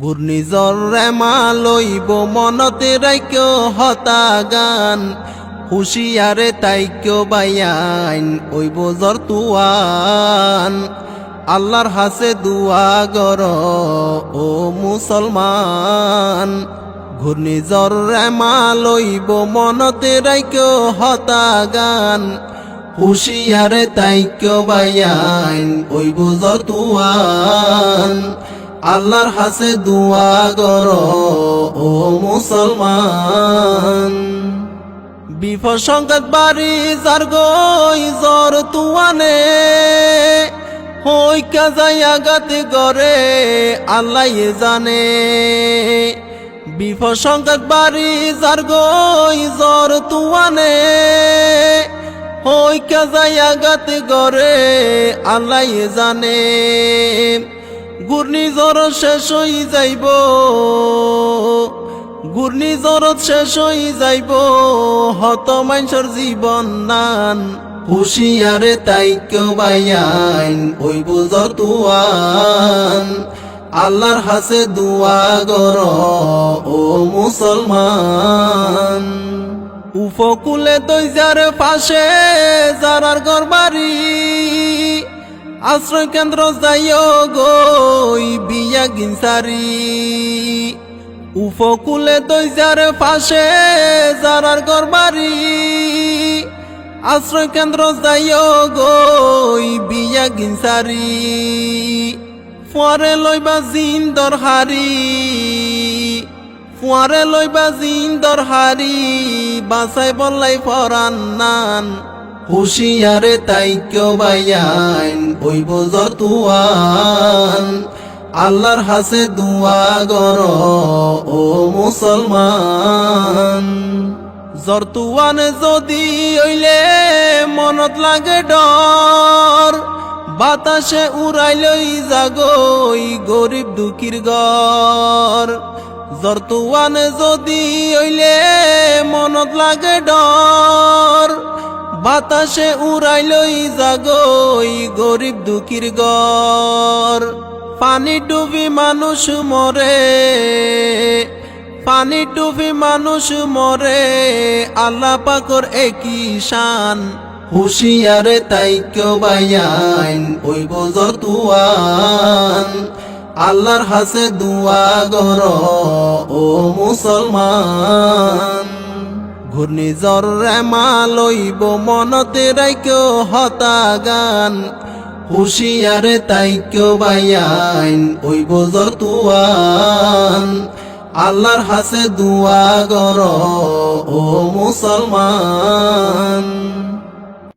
ঘূর্ণিঝড় মা লইব, মনতে রাইক্য হতা গান হুশিয়ারে তাইক্য বাইয়াইন ওইব জর তুয়ান। আল্লাহর হাসে দুয়া গর, ও মুসলমান। ঘূর্ণিঝড় মা লইব, মনতে রাইক্য হতা গান হুশিয়ারে তাইক্য বাইয়াইন ওইব জর তুয়ান। আল্লাহর হাসে দুয়া গর ও মুসলমান। বিফর সংকাত বাড়ি যার গই জ্বর তুয়ানে হই কাজাই আগাতে গরে আল্লাহ জানে। বিফর সংকাত বাড়ি যার গই জ্বর তুয়ানে হই কাজাই আগাতে গরে আল্লাহ জানে। ঘূর্ণিঝড় শেষ হই যাইব। ঘূর্ণিঝড় শেষ হই যাইব। হত মানুষের জীবন নান। হুশিয়ারে তাইক্য বাইয়াইন ওই বুঝর তুয়ান। আল্লাহর হাসে দুয়া গর, ও মুসলমান। উপকূলে দৈজার পাশে যারার ঘর বাড়ি আশ্রয় কেন্দ্র যাইও বিয়া গিনসারি উপকূলে দৈজার পাশে যারার ঘর বাড়ি। আশ্রয় কেন্দ্র যাইও গই বিয়া গিনসারি ফুয়ারে লইবা জিন্দর হারি ফুয়ারে লইবা জিন্দর হারি বাসাই বললাই ফরান হুশিয়ারে তাইক্য বাইয়াইন ওই বোঝর তুয়ান। আল্লাহর হাসে দুয়া গর ও মুসলমান। জরতুয়ানে যদি ওইলে মনত লাগে ডর, বাতাসে উড়াইলই জাগই গরিব দুঃখীর গর জরতুয়ানে যদি ওইলে মনত লাগে ডর, বাতাসে উড়াইলই জাগই গরিব দুঃখীর গর পানি ডুবি মানুষ মরে, পানি ডুবি মানুষ মরে। আল্লাহ পাকর একই শান, হুশিয়ারে তাইক্য বাইয়াইন ওই বোঝর তুয়ান আল্লাহর হাসে দুয়া গর, ও মুসলমান। ঘূর্ণিঝড় মা লইব মনতে রাইক্য হতা গান হুশিয়ারে কেউ বাইয়াইন ওই বোঝর তুয়ান। আল্লাহর হাসে দুয়া গর ও মুসলমান।